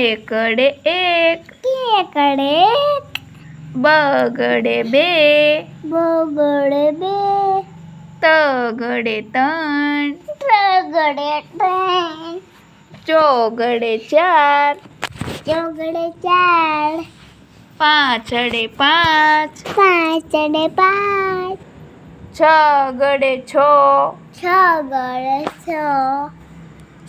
એકડે એક કરે બગડે બે બગડે બે તગડે ત્રણ ત્રગડે ત્રણ ચોગડે ચાર ચોગડે ચાર પાંચડે પાંચ પાંચડે પાંચ છગડે છ છગડે છ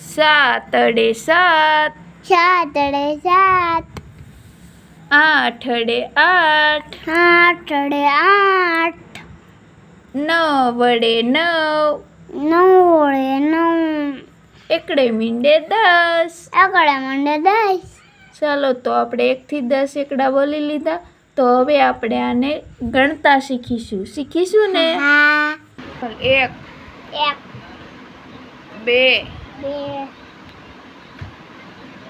સાતડે સાત સાતડે સાત. આઠડે આઠ. આઠડે આઠ. નવ વડે નવ. નવ વડે નવ. એકડે મીંડે દસ. આગળ મીંડે દસ. ચાલો તો આપણે એકથી દસ એકડા બોલી લીધા. તો હવે આપણે આને ગણતા શીખીશું. શીખીશું ને? હા. એક એક બે બે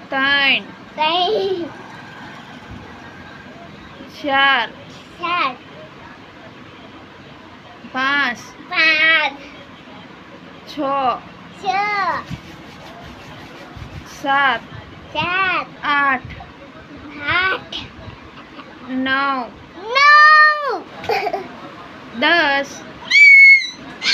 ત્રણ ત્રણ ચાર ચાર પાંચ પાંચ છ છ સાત સાત આઠ આઠ નવ નવ દસ